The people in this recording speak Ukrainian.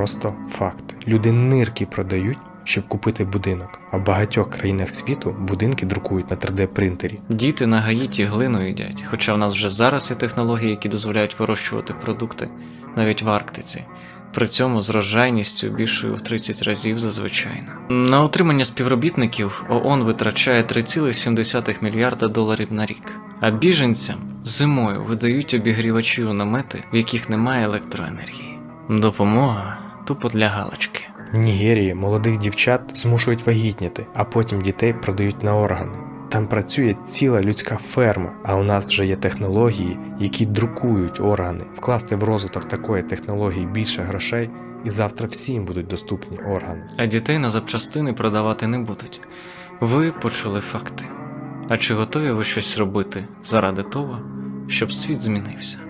просто факти. Люди нирки продають, щоб купити будинок. А в багатьох країнах світу будинки друкують на 3D принтері. Діти на Гаїті глину їдять, хоча в нас вже зараз є технології, які дозволяють вирощувати продукти навіть в Арктиці. При цьому з рожайністю більшою в 30 разів зазвичайно. На утримання співробітників ООН витрачає 3,7 мільярда доларів на рік. А біженцям зимою видають обігрівачі у намети, в яких немає електроенергії. Допомога тупо для галочки. В Нігерії молодих дівчат змушують вагітніти, а потім дітей продають на органи. Там працює ціла людська ферма, а у нас вже є технології, які друкують органи. Вкласти в розвиток такої технології більше грошей, і завтра всім будуть доступні органи. а дітей на запчастини продавати не будуть. Ви почули факти. А чи готові ви щось робити заради того, щоб світ змінився?